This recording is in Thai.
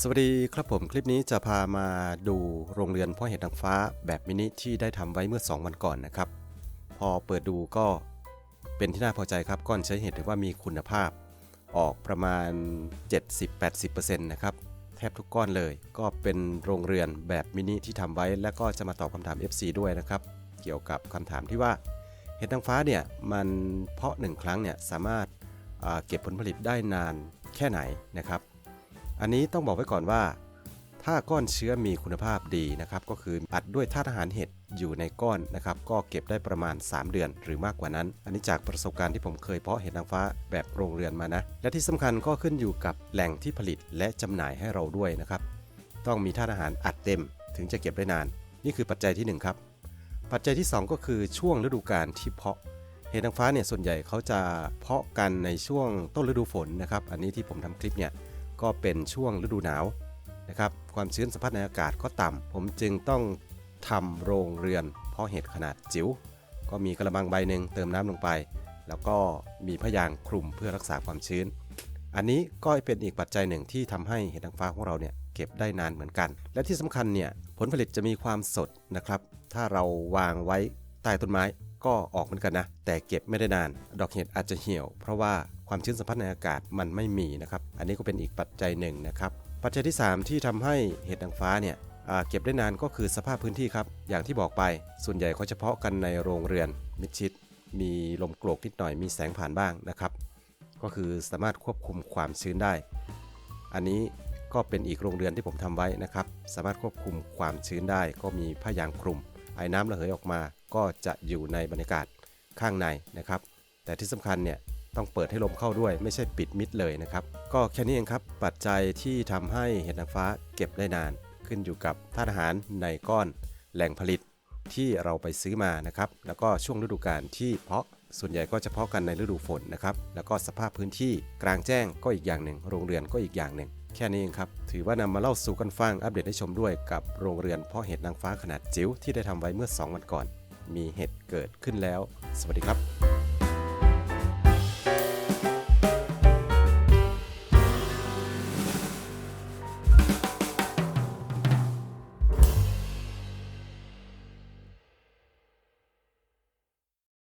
สวัสดีครับผมคลิปนี้จะพามาดูโรงเรือนพาะเห็ดนางฟ้าแบบมินิที่ได้ทำไว้เมื่อ 2 วันก่อนนะครับ พอเปิดดูก็เป็นที่น่าพอใจครับก้อนใช้เห็ดถือว่ามีคุณภาพ ออกประมาณ 70-80%นะครับแทบทุกก้อนเลย ก็เป็นโรงเรือนแบบมินิที่ทำไว้ และก็จะมาตอบคำถาม FC ด้วยนะครับ เกี่ยวกับคำถามที่ว่าเห็ดนางฟ้าเนี่ยมันเพาะหนึ่งครั้งเนี่ยสามารถเก็บผลผลิตได้นานแค่ไหนนะครับ อันนี้ต้องบอกไว้ก่อนว่า ถ้าก้อนเชื้อมีคุณภาพดีนะครับ ก็คืออัดด้วยธาตุอาหารเห็ดอยู่ในก้อนนะครับ ก็เก็บได้ประมาณ 3 เดือนหรือมากกว่านั้น อันนี้จากประสบการณ์ที่ผมเคยเพาะเห็ดนางฟ้าแบบโรงเรือนมานะ และที่สำคัญก็ขึ้นอยู่กับแหล่งที่ผลิตและจำหน่ายให้เราด้วยนะครับ ต้องมีธาตุอาหารอัดเต็มถึงจะเก็บได้นาน นี่คือปัจจัยที่หนึ่งครับ ปัจจัยที่ 2 ก็คือช่วงฤดูกาลที่เพาะเห็ดนางฟ้าเนี่ยส่วนใหญ่เขาจะเพาะกันในช่วงต้นฤดูฝนนะครับ อันนี้ที่ผมทำคลิปเนี่ย ก็เป็นช่วงฤดูหนาวนะครับความชื้นสัมผัสในอากาศก็ต่ำ ผมจึงต้องทำโรงเรือน เพราะเห็ดขนาดจิ๋วก็มีกระมังใบหนึ่งเติมน้ำลงไป แล้วก็มีพยางคลุมเพื่อรักษาความชื้น อันนี้ก็เป็นอีกปัจจัยหนึ่งที่ทำให้เห็ดนางฟ้าของเราเนี่ยเก็บได้นานเหมือนกัน และที่สำคัญเนี่ยผลผลิตจะมีความสดนะครับ ถ้าเราวางไว้ใต้ต้นไม้ ก็ออกเหมือนกันนะ แต่เก็บไม่ได้นาน ดอกเห็ดอาจจะเหี่ยว เพราะว่าความชื้นสัมผัสในอากาศมันไม่มีนะครับ อันนี้ก็เป็นอีกปัจจัยหนึ่งนะครับ ปัจจัยที่ 3 ที่ทำให้เห็ดนางฟ้าเนี่ยเก็บได้นานก็คือสภาพพื้นที่ครับ อย่างที่บอกไป ส่วนใหญ่เขาเฉพาะกันในโรงเรือน มิดชิด มีลมโกรกนิดหน่อย มีแสงผ่านบ้างนะครับ ก็คือสามารถควบคุมความชื้นได้ อันนี้ก็เป็นอีกโรงเรือนที่ผมทำไว้นะครับ สามารถควบคุมความชื้นได้ ก็มีผ้ายางคลุม ไอ้น้ำระเหยออกมา ก็จะอยู่ในบรรยากาศข้างในนะครับ แต่ที่สำคัญเนี่ยต้องเปิดให้ลมเข้าด้วยไม่ใช่ปิดมิดเลยนะครับ ก็แค่นี้เองครับปัจจัยที่ทำให้เห็ดนางฟ้าเก็บได้นาน ขึ้นอยู่กับธาตุอาหารในก้อนแหล่งผลิตที่เราไปซื้อมานะครับ แล้วก็ช่วงฤดูกาลที่เพาะส่วนใหญ่ก็จะเพาะกันในฤดูฝนนะครับ แล้วก็สภาพพื้นที่กลางแจ้งก็อีกอย่างหนึ่ง โรงเรือนก็อีกอย่างหนึ่ง แค่นี้เองครับ ถือว่านำมาเล่าสู่กันฟังอัปเดตให้ชมด้วยกับโรงเรือนเพาะเห็ดนางฟ้าขนาดจิ๋วที่ได้ทำไว้เมื่อ 2 วันก่อน มีเห็ดเกิดขึ้นแล้ว สวัสดีครับ